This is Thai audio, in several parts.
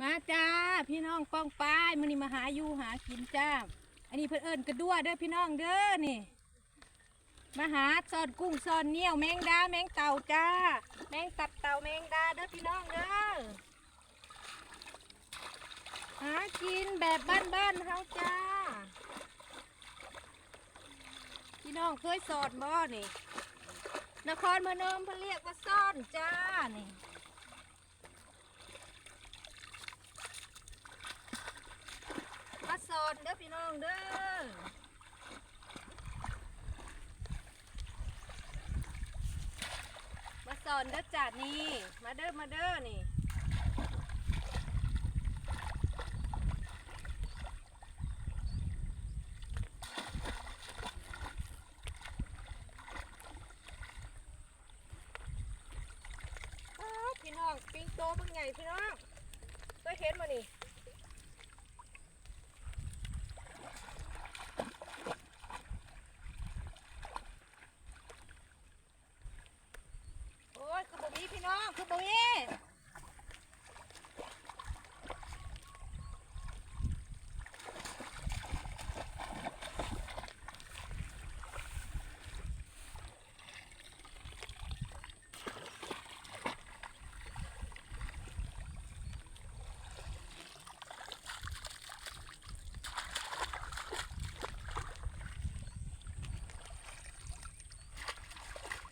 มาจ้าพี่น้องป้องป้ายมันนี่มาหาอยู่หากินจ้า อันนี้เพื่นเอิญกระดัวเด้อพี่น้องเด้อนี่มาหาซอนกุ้งซอนเนี่ยวแมงดาแมงเต่าจ้า แมงตับเต่าแมงดาเด้อพี่น้องเด้อหากินแบบบ้านๆเฮาจ้า พี่น้องเคยสอนบ่นี่นครพนมเพิ่นเรียกว่าซ่อนจ้านี่ มาสอ นเด้อพี่น้องเด้อมาสอนเด้อจ้านี่ มาเด้อมาเด้อนี่อ้าวพี่น้อง ปิงโตบางไงพี่น้องเคยเห็นมานี่โอ้ยคือบ่มีพี่ น้องคือบ่มี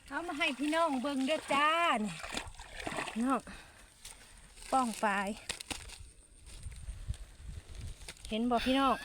เอามาให้พี่น้องเบิ่งเด้อจ้านี่ พี่น้องป้องปลาย เห็นบอกพี่น้อง